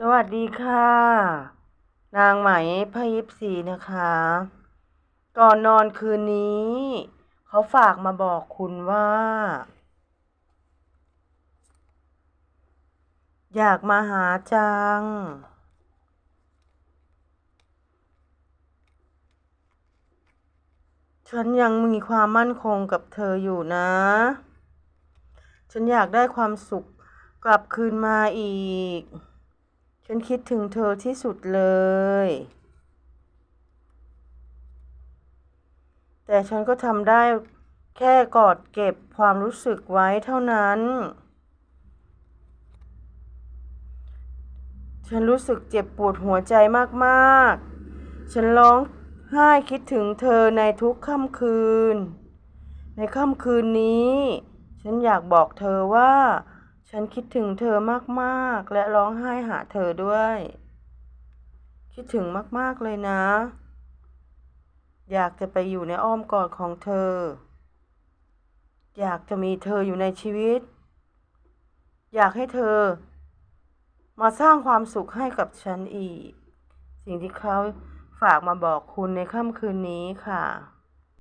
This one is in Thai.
สวัสดีค่ะ นางไหมพยิปซีนะคะ ก่อนนอนคืนนี้ เขาฝากมาบอกคุณว่า อยากมาหาจัง ฉันยังมีความมั่นคงกับเธออยู่นะ ฉันอยากได้ความสุขกลับคืนมาอีก ฉันคิดถึงเธอที่สุดเลย แต่ฉันก็ทำได้แค่กอดเก็บความรู้สึกไว้เท่านั้น ฉันรู้สึกเจ็บปวดหัวใจมากๆ ฉันร้องไห้คิดถึงเธอในทุกค่ำคืน ในค่ำคืนนี้ ฉันอยากบอกเธอว่า ฉันคิดถึงเธอมากๆ และร้องไห้หาเธอด้วย คิดถึงมากๆเลยนะ อยากจะไปอยู่ในอ้อมกอดของเธอ อยากจะมีเธออยู่ในชีวิต อยากให้เธอ มาสร้างความสุขให้กับฉันอีก สิ่งที่เขาฝากมาบอกคุณในค่ำคืนนี้ค่ะ